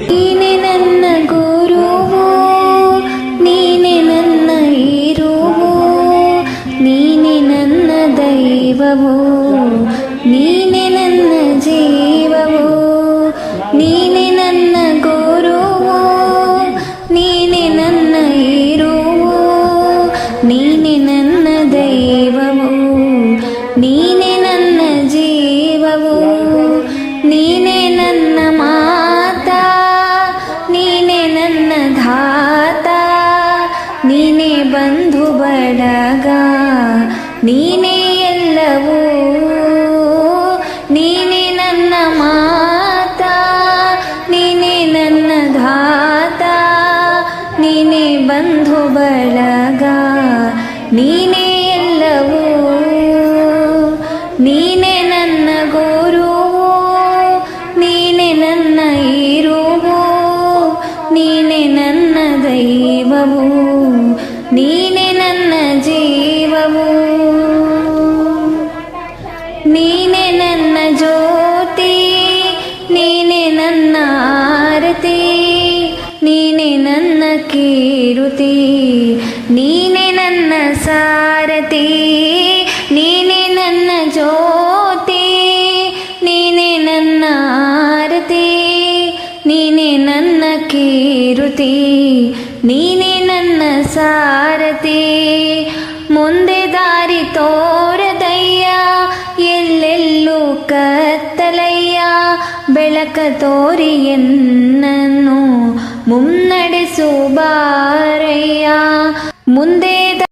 ನೀನೆ ನನ್ನ ಗುರುವು ನೀನೆ ನನ್ನ ಇರುವು ನೀನೆ ನನ್ನ ದೈವವು ನೀನೆ ನನ್ನ ನೀನೆ ನನ್ನ ಜೀವವು, ನೀನೆ ನನ್ನ ಮಾತಾ, ನೀನೆ ನನ್ನ ಧಾತ ನೀನೆ ಬಂಧು ಬಡಗ, ನೀನೆ ಎಲ್ಲವೂ, ನೀನೆ ನನ್ನ ಮಾತಾ, ನೀನೆ ನನ್ನ ಧಾತ ನೀನೆ ಬಂಧು ಬಳಗ ನೀನೆ ಗುರುವು ನೀನೆ ನನ್ನ ಇರುವು ನೀನೆ ನನ್ನ ದೈವವು, ನೀನೆ ನನ್ನ ಜೀವವು. ನೀನೆ ನನ್ನ ಜ್ಯೋತಿ, ನೀನೆ ನನ್ನ ಆರತಿ, ನೀನೆ ನನ್ನ ಕೀರುತಿ, ನೀನೆ ನನ್ನ ಸಾರಥಿ. ನೀನೆ ನನ್ನ ಕೀರುತಿ, ನೀನೆ ನನ್ನ ಸಾರಥಿ. ಮುಂದೆ ದಾರಿ ತೋರದಯ್ಯ, ಎಲ್ಲೆಲ್ಲೂ ಕತ್ತಲಯ್ಯ. ಬೆಳಕ ತೋರಿ ಎನ್ನನ್ನು ಮುನ್ನಡೆಸು ಬಾರಯ್ಯ. ಮುಂದೆ